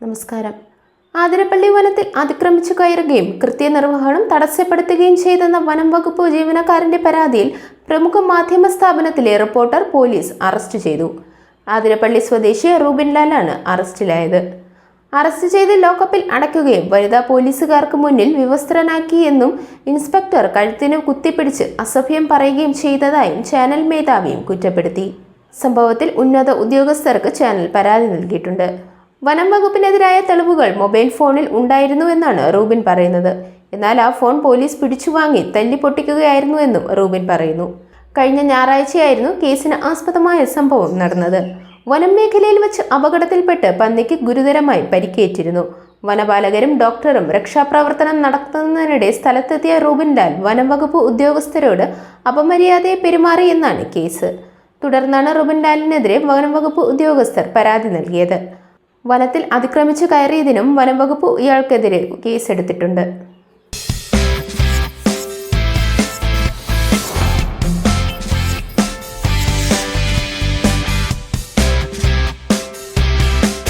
നമസ്കാരം. ആതിരപ്പള്ളി വനത്തിൽ അതിക്രമിച്ചു കയറുകയും കൃത്യനിർവഹണം തടസ്സപ്പെടുത്തുകയും ചെയ്തെന്ന വനം വകുപ്പ് ജീവനക്കാരന്റെ പരാതിയിൽ പ്രമുഖ മാധ്യമ സ്ഥാപനത്തിലെ റിപ്പോർട്ടർ പോലീസ് അറസ്റ്റ് ചെയ്തു. ആതിരപ്പള്ളി സ്വദേശി റൂബിൻ ലാലാണ് അറസ്റ്റിലായത്. അറസ്റ്റ് ചെയ്ത് ലോക്കപ്പിൽ അടയ്ക്കുകയും വനിതാ പോലീസുകാർക്ക് മുന്നിൽ വിവസ്ത്രനാക്കിയെന്നും ഇൻസ്പെക്ടർ കഴുത്തിന് കുത്തിപ്പിടിച്ച് അസഭ്യം പറയുകയും ചെയ്തതായും ചാനൽ മേധാവിയും കുറ്റപ്പെടുത്തി. സംഭവത്തിൽ ഉന്നത ഉദ്യോഗസ്ഥർക്ക് ചാനൽ പരാതി നൽകിയിട്ടുണ്ട്. വനം വകുപ്പിനെതിരായ തെളിവുകൾ മൊബൈൽ ഫോണിൽ ഉണ്ടായിരുന്നുവെന്നാണ് റൂബിൻ പറയുന്നത്. എന്നാൽ ആ ഫോൺ പോലീസ് പിടിച്ചുവാങ്ങി തല്ലി പൊട്ടിക്കുകയായിരുന്നുവെന്നും റൂബിൻ പറയുന്നു. കഴിഞ്ഞ ഞായറാഴ്ചയായിരുന്നു കേസിന് ആസ്പദമായ സംഭവം നടന്നത്. വനം മേഖലയിൽ വെച്ച് അപകടത്തിൽപ്പെട്ട് പന്നിക്ക് ഗുരുതരമായി പരിക്കേറ്റിരുന്നു. വനപാലകരും ഡോക്ടറും രക്ഷാപ്രവർത്തനം നടത്തുന്നതിനിടെ സ്ഥലത്തെത്തിയ റൂബിൻ ലാൽ വനം വകുപ്പ് ഉദ്യോഗസ്ഥരോട് അപമര്യാദയെ പെരുമാറിയെന്നാണ് കേസ്. തുടർന്നാണ് റൂബിൻ ലാലിനെതിരെ വനം വകുപ്പ് ഉദ്യോഗസ്ഥർ പരാതി നൽകിയത്. വനത്തിൽ അതിക്രമിച്ചു കയറിയതിനും വനംവകുപ്പ് ഇയാൾക്കെതിരെ കേസെടുത്തിട്ടുണ്ട്